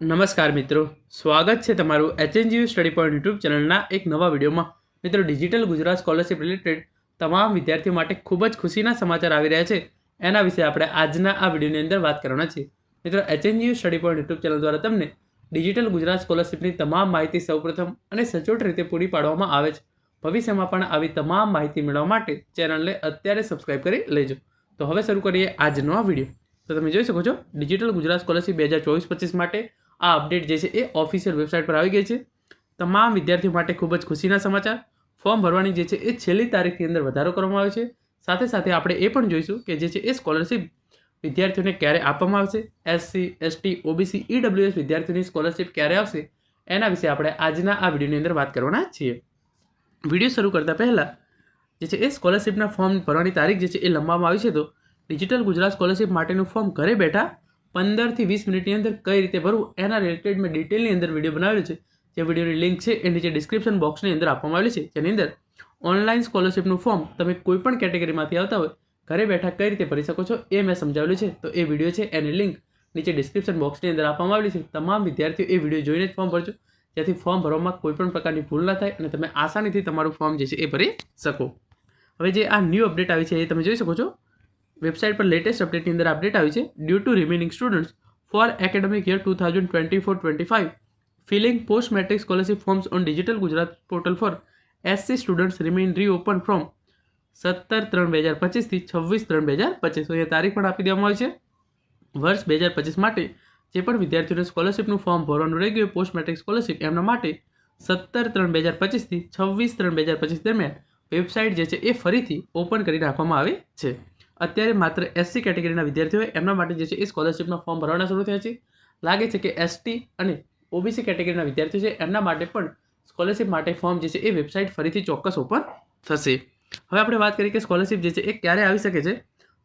નમસ્કાર મિત્રો. સ્વાગત છે તમારું એચએનજીયુ સ્ટડી પોઈન્ટ યુટ્યુબ ચેનલના એક નવા વિડીયોમાં. મિત્રો, ડિજિટલ ગુજરાત સ્કોલરશિપ રિલેટેડ તમામ વિદ્યાર્થીઓ માટે ખૂબ જ ખુશીના સમાચાર આવી રહ્યા છે. એના વિશે આપણે આજના આ વિડીયોની અંદર વાત કરવાના છીએ. મિત્રો HNGU study point YouTube channel દ્વારા તમને ડિજિટલ ગુજરાત સ્કોલરશિપની તમામ માહિતી સૌપ્રથમ અને સચોટ રીતે પૂરી પાડવામાં આવે છે. ભવિષ્યમાં પણ આવી તમામ માહિતી મેળવવા માટે ચેનલને અત્યારે સબસ્ક્રાઇબ કરી લેજો. તો હવે શરૂ કરીએ આજનો આ વીડિયો. તો તમે જોઈ શકો છો, ડિજિટલ ગુજરાત સ્કોલરશિપ બે હજાર ચોવીસ પચીસ માટે આ અપડેટ જે છે એ ઓફિશિયલ વેબસાઇટ પર આવી ગઈ છે. તમામ વિદ્યાર્થીઓ માટે ખૂબ જ ખુશીના સમાચાર. ફોર્મ ભરવાની જે છે એ છેલ્લી તારીખની અંદર વધારો કરવામાં આવ્યો છે. સાથે સાથે આપણે એ પણ જોઈશું કે જે છે એ સ્કોલરશિપ વિદ્યાર્થીઓને ક્યારે આપવામાં આવશે? એસસી એસટી ઓબીસી ઈડબ્લ્યુએસ વિદ્યાર્થીઓની સ્કોલરશિપ ક્યારે આવશે? એના વિશે આપણે આજના આ વિડીયોની અંદર વાત કરવાના છીએ. વીડિયો શરૂ કરતાં પહેલાં જે છે એ સ્કોલરશિપના ફોર્મ ભરવાની તારીખ જે છે એ લંબાવવામાં આવી છે તો ડિજિટલ ગુજરાત સ્કોલરશિપ માટેનું ફોર્મ ઘરે બેઠા પંદરથી વીસ મિનિટની અંદર કઈ રીતે ભરવું એના રિલેટેડ મેં ડિટેલની અંદર વીડિયો બનાવેલો છે. જે વિડીયોની લિંક છે એ નીચે ડિસ્ક્રિપ્શન બોક્સની અંદર આપવામાં આવેલી છે. જેની અંદર ઓનલાઈન સ્કોલરશિપનું ફોર્મ તમે કોઈ પણ કેટેગરીમાંથી આવતા હોય, ઘરે બેઠા કઈ રીતે ભરી શકો છો એ મેં સમજાવેલું છે. તો એ વીડિયો છે એની લિંક નીચે ડિસ્ક્રિપ્શન બોક્સની અંદર આપવામાં આવેલી છે. તમામ વિદ્યાર્થીઓ એ વીડિયો જોઈને જ ફોર્મ ભરજો. જેથી ફોર્મ ભરવામાં કોઈ પણ પ્રકારની ભૂલ ના થાય અને તમે આસાનીથી તમારું ફોર્મ જે છે એ ભરી શકો. હવે જે આ ન્યૂ અપડેટ આવી છે એ તમે જોઈ શકો છો. વેબસાઇટ પર લેટેસ્ટ અપડેટની અંદર અપડેટ આવી છે. Due to remaining students for academic year two thousand twenty four twenty five filling post matric scholarship forms on digital Gujarat portal for SC students remain reopen from સત્તર ત્રણ બે હજાર પચીસથી છવ્વીસ ત્રણ બે હજાર પચીસ અહીંયા તારીખ પણ આપી દેવામાં આવી છે. વર્ષ બે હજાર પચીસ માટે જે પણ વિદ્યાર્થીઓને સ્કોલરશિપનું ફોર્મ ભરવાનું રહી ગયું પોસ્ટ મેટ્રિક સ્કોલરશિપ એમના માટે સત્તર ત્રણ, બે હજાર પચીસથી છવ્વીસ ત્રણ, બે હજાર પચીસ દરમિયાન વેબસાઇટ જે છે એ ફરીથી ઓપન કરી નાખવામાં આવે છે. અત્યારે માત્ર એસસી કેટેગરીના વિદ્યાર્થીઓ એમના માટે જે છે એ સ્કોલરશિપના ફોર્મ ભરવાના શરૂ થયા છે. લાગે છે કે એસટી અને ઓબીસી કેટેગરીના વિદ્યાર્થીઓ છે એમના માટે પણ સ્કોલરશિપ માટે ફોર્મ જે છે એ વેબસાઇટ ફરીથી ચોક્કસ ઓપન થશે. હવે આપણે વાત કરીએ કે સ્કોલરશિપ જે છે એ ક્યારે આવી શકે છે.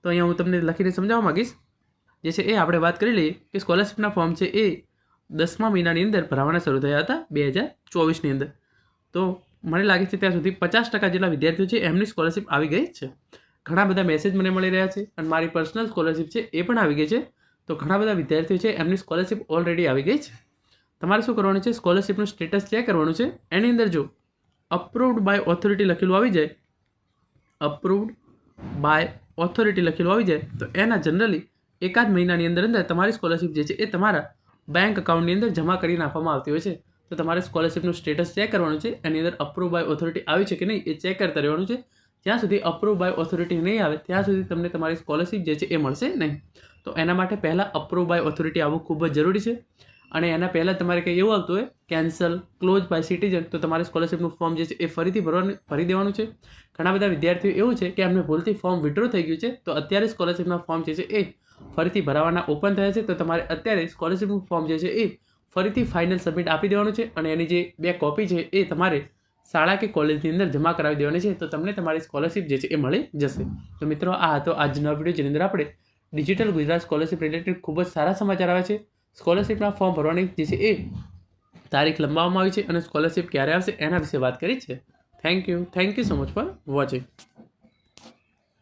તો અહીંયા હું તમને લખીને સમજાવવા માગીશ. જે છે એ આપણે વાત કરી લઈએ કે સ્કોલરશિપના ફોર્મ છે એ દસમા મહિનાની અંદર ભરાવાના શરૂ થયા હતા બે હજાર ચોવીસની અંદર. તો મને લાગે છે ત્યાં સુધી પચાસ ટકા જેટલા વિદ્યાર્થીઓ છે એમની સ્કોલરશિપ આવી ગઈ છે. ઘણા બધા મેસેજ મને મળી રહ્યા છે અને મારી પર્સનલ સ્કોલરશિપ છે એ પણ આવી ગઈ છે. તો ઘણા બધા વિદ્યાર્થીઓ છે, એમની સ્કોલરશિપ ઓલરેડી આવી ગઈ છે. તમારે શું કરવાનું છે? સ્કોલરશિપનું સ્ટેટસ ચેક કરવાનું છે. એની અંદર જો અપ્રુવડ બાય ઓથોરિટી લખેલું આવી જાય. અપ્રુવડ બાય ઓથોરિટી લખેલું આવી જાય. તો એના જનરલી એકાદ મહિનાની અંદર અંદર તમારી સ્કોલરશિપ જે છે એ તમારા બેંક અકાઉન્ટની અંદર જમા કરી નાખવામાં આવતી હોય છે. તો તમારે સ્કોલરશિપનું સ્ટેટસ ચેક કરવાનું છે. એની અંદર અપ્રુવ બાય ઓથોરિટી આવી છે કે નહીં એ ચેક કરતા રહેવાનું છે. જ્યાં સુધી અપ્રૂવ બાય ઓથોરિટી નહીં આવે, ત્યાં સુધી તમને તમારી સ્કોલરશિપ જે છે એ મળશે નહીં. તો એના માટે પહેલાં અપ્રૂવ બાય ઓથોરિટી આવવું ખૂબ જ જરૂરી છે. અને એના પહેલાં તમારે કંઈ એવું આવતું હોય કેન્સલ ક્લોઝ બાય સિટીઝન તો તમારે સ્કોલરશિપનું ફોર્મ જે છે એ ફરીથી ભરવાનું, ભરી દેવાનું છે. ઘણા બધા વિદ્યાર્થીઓ એવું છે કે એમને ભૂલથી ફોર્મ વિડ્રો થઈ ગયું છે, તો અત્યારે સ્કોલરશિપના ફોર્મ જે છે એ ફરીથી ભરાવાના ઓપન થયા છે, તો તમારે અત્યારે સ્કોલરશિપનું ફોર્મ જે છે એ ફરીથી ફાઇનલ સબમિટ આપી દેવાનું છે. અને એની જે બે કોપી છે એ તમારે શાળા કે કોલેજની અંદર જમા કરાવી દેવાની છે, તો તમને તમારી સ્કોલરશિપ જે છે એ મળી જશે. તો મિત્રો, આ હતો આજનો વીડિયો જેની અંદર આપણે ડિજિટલ ગુજરાત સ્કોલરશિપ રિલેટેડ ખૂબ જ સારા સમાચાર આવે છે. સ્કોલરશિપના ફોર્મ ભરવાની જે છે એ તારીખ લંબાવવામાં આવી છે અને સ્કોલરશિપ ક્યારે આવશે એના વિશે વાત કરી છે. Thank you thank you so much for watching